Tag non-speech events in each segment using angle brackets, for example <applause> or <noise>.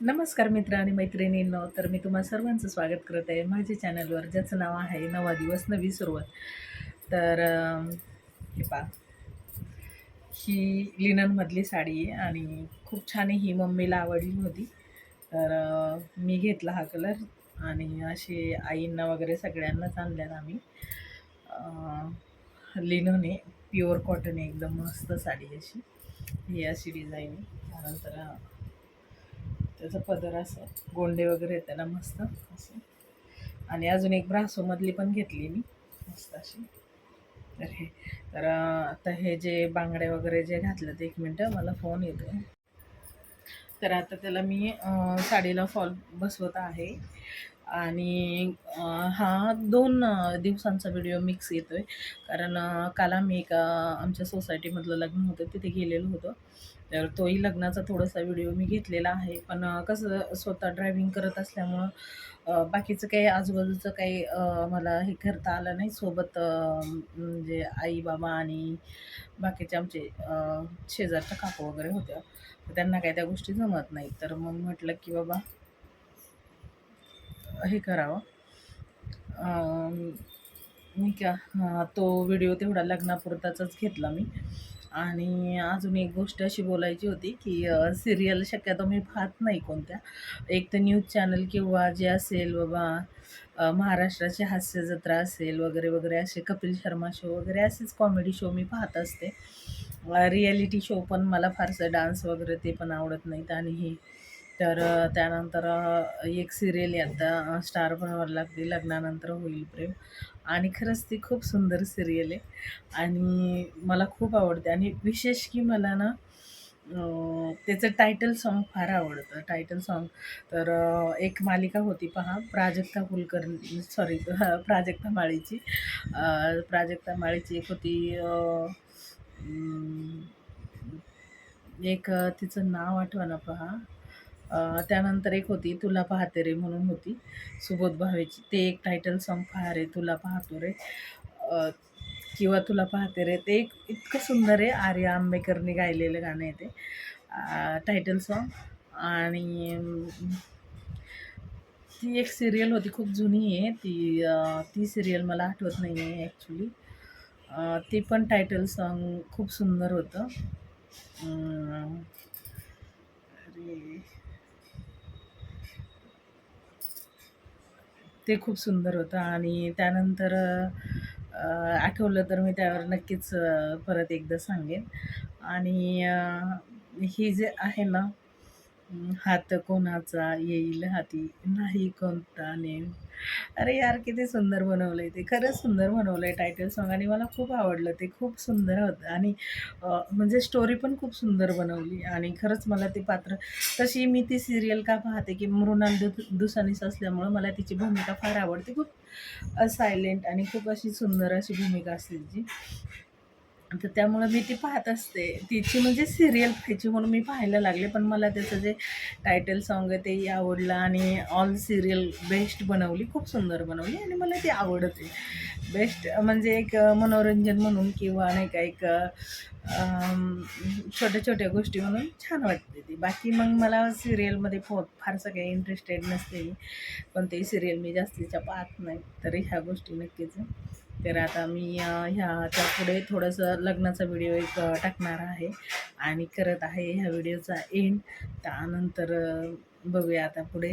नमस्कार मित्र आणि मैत्रिणींनो तर मी तुम्हा सर्वांचं स्वागत करत आहे माझ्या चॅनलवर ज्याचं नाव आहे नवा दिवस नवी सुरुवात. तर हे पा ही लिननमधली साडी आहे आणि खूप छान आहे ही मम्मीला आवडली होती. तर मी घेतला हा कलर आणि असे आईंना वगैरे सगळ्यांनाच आणल्यात आम्ही. लिनन आहे प्युअर कॉटन आहे एकदम मस्त साडी अशी. ही अशी डिझाईन आहे. त्यानंतर त्याचं पदर असं. गोंडे वगैरे येते ना मस्त. असं. आणि अजून एक ब्रासोमधली पण घेतली मी. मस्त अशी. तर हे. तर आता हे जे बांगडे वगैरे जे घातलं ते एक मिनटं मला फोन येतो तर आता त्याला मी साडीला फॉल बसवत आहे. आणि हा दोन दिवसांचा व्हिडिओ मिक्स येतो आहे कारण काल आम्ही एका आमच्या सोसायटीमधलं लग्न होतं तिथे गेलेलो होतो. तर तोही लग्नाचा थोडासा व्हिडिओ मी घेतलेला आहे. पण कसं स्वतः ड्रायव्हिंग करत असल्यामुळं बाकीचं काही आजूबाजूचं काही मला हे करता आलं नाही. सोबत म्हणजे आई बाबा आणि बाकीचे आमचे शेजारच्या काकू वगैरे होत्या. तर त्यांना काही त्या गोष्टी जमत नाही. तर मग म्हटलं की बाबा हे करावं. अं, नाही का तो व्हिडिओ तेवढा लग्नापुरताचाच घेतला मी. आणि अजून एक गोष्ट अशी बोलायची होती की सिरियल शक्यतो मी पाहत नाही कोणत्या. एक तर न्यूज चॅनल किंवा जे असेल बाबा महाराष्ट्राची हास्य जत्रा असेल वगैरे वगैरे असे कपिल शर्मा शो वगैरे असेच कॉमेडी शो मी पाहत असते. रिॲलिटी शो पण मला फारसं डान्स वगैरे ते पण आवडत नाहीत आणि हे. तर त्यानंतर एक सिरियल आता स्टार बनवायला लागली लग्नानंतर होईल प्रेम. आणि खरंच ती खूप सुंदर सिरियल आहे. आणि मला खूप आवडते. आणि विशेष की मला ना त्याचं टायटल सॉन्ग फार आवडतं. टायटल सॉन्ग तर एक मालिका होती पहा प्राजक्ता कुलकर्णी सॉरी <laughs> प्राजक्ता माळीची. प्राजक्ता माळीची एक होती एक तिचं नाव आठवा ना पहा. त्यानंतर एक होती तुला पाहते रे म्हणून होती सुबोध भावेची. ते एक टायटल सॉन्ग पहा रे तुला पाहतो रे. किंवा तुला पाहते रे ते एक इतकं सुंदर आहे आर्या आंबेकरने गायलेलं गाणं आहे ते. टायटल सॉन्ग आणि ती एक सिरियल होती खूप जुनी आहे. ती ती सिरियल मला आठवत नाही आहे ॲक्च्युली ती पण टायटल सॉन्ग खूप सुंदर होतं. अरे. ते खूप सुंदर होतं. आणि त्यानंतर आठवलं तर मी त्यावर नक्कीच परत एकदा सांगेन. आणि ही जे आहे ना हात कोणाचा येईल हाती? नाही कोणता नेम. अरे यार किती सुंदर बनवलं आहे ते. खरंच सुंदर बनवलं आहे टायटल सॉन्ग आणि मला खूप आवडलं ते. खूप सुंदर होतं. आणि अ, म्हणजे स्टोरी पण खूप सुंदर बनवली. आणि खरंच मला ते पात्र तशी मी ती सिरियल का पाहते की मृणाल दु दुसानीस असल्यामुळं मला तिची भूमिका फार आवडते. खूप सायलेंट आणि खूप अशी सुंदर अशी भूमिका असते तिची. तर त्यामुळं मी ती पाहत असते. तिची म्हणजे सिरियल पाहायची म्हणून मी पाहायला लागले पण मला त्याचं जे टायटल सॉन्ग आहे तेही आवडलं आणि ऑल सिरियल बेस्ट बनवली खूप सुंदर बनवली आणि मला ती आवडत आहे. बेस्ट म्हणजे एक मनोरंजन म्हणून किंवा नाही का एक छोट्या छोट्या गोष्टी म्हणून छान वाटते ती. बाकी मग मला सिरियलमध्ये फो फारसं काही इंटरेस्टेड नसते पण कोणतेही सिरियल मी जास्तीच्या पाहत नाही. तरी ह्या गोष्टी नक्कीच आहे. तर आता मी ह्याच्या पुढे थोडंसं लग्नाचा व्हिडिओ एक टाकणार आहे. आणि करत आहे ह्या व्हिडिओचा एंड त्यानंतर बघूया आता पुढे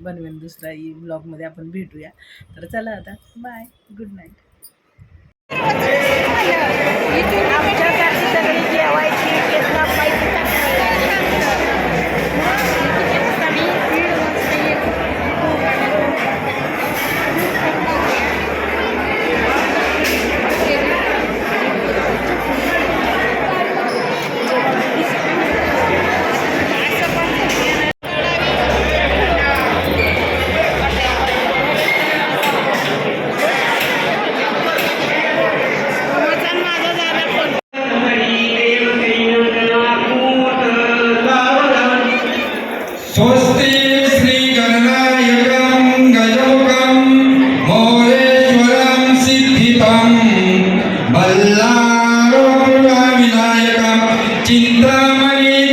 बनवेन दुसरा ब्लॉगमध्ये आपण भेटूया. तर चला आता बाय गुड नाईट स्वस्ति श्रीगणनायकं गजमुखं मोरेश्वरं सिद्धितं बल्लारोविनायकं चिन्तामणिदेवनं लेण्यां